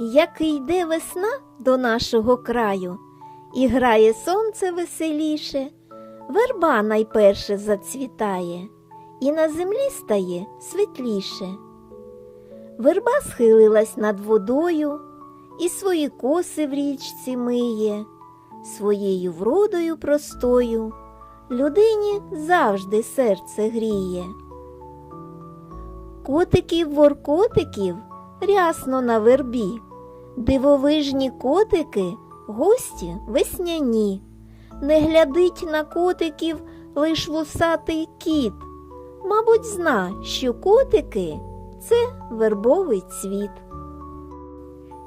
Як йде весна до нашого краю, і грає сонце веселіше, верба найперше зацвітає, і на землі стає світліше. Верба схилилась над водою, і свої коси в річці миє, своєю вродою простою людині завжди серце гріє. Котиків воркотиків рясно на вербі, дивовижні котики, гості весняні. Не глядить на котиків лиш вусатий кіт. Мабуть, зна, що котики це вербовий цвіт.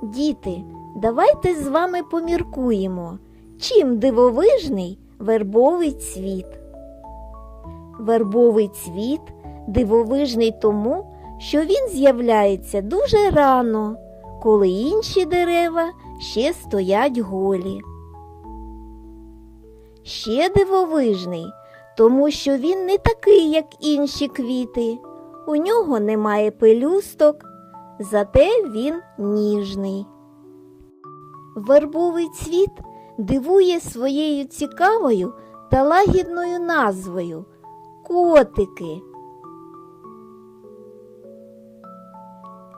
Діти, давайте з вами поміркуємо, чим дивовижний вербовий цвіт. Вербовий цвіт дивовижний тому, що він з'являється дуже рано, коли інші дерева ще стоять голі. Ще дивовижний, тому що він не такий, як інші квіти. У нього немає пелюсток, зате він ніжний. Вербовий цвіт дивує своєю цікавою та лагідною назвою котики.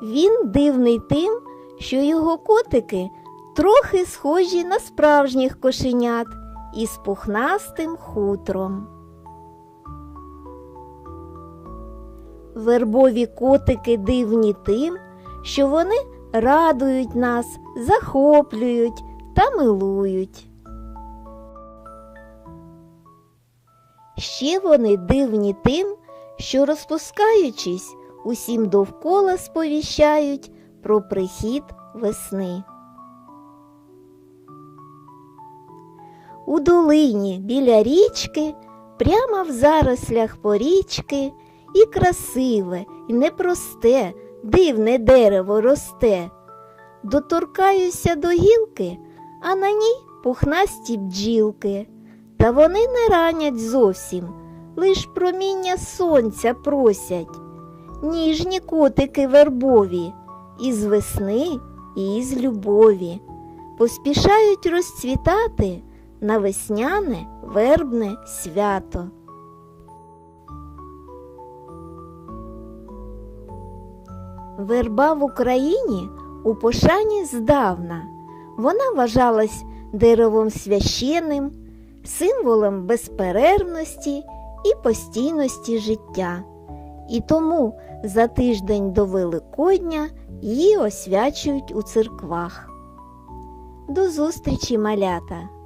Він дивний тим, що його котики трохи схожі на справжніх кошенят із пухнастим хутром. Вербові котики дивні тим, що вони радують нас, захоплюють та милують. Ще вони дивні тим, що розпускаючись, усім довкола сповіщають про прихід весни. У долині біля річки, прямо в зарослях порічки, і красиве, і непросте, дивне дерево росте. Доторкаюся до гілки, а на ній пухнасті бджілки. Та вони не ранять зовсім, лиш проміння сонця просять. Ніжні котики вербові, із весни і із любові, поспішають розцвітати на весняне вербне свято. Верба в Україні у пошані здавна. Вона вважалась деревом священним, символом безперервності і постійності життя. І тому за тиждень до Великодня її освячують у церквах. До зустрічі, малята!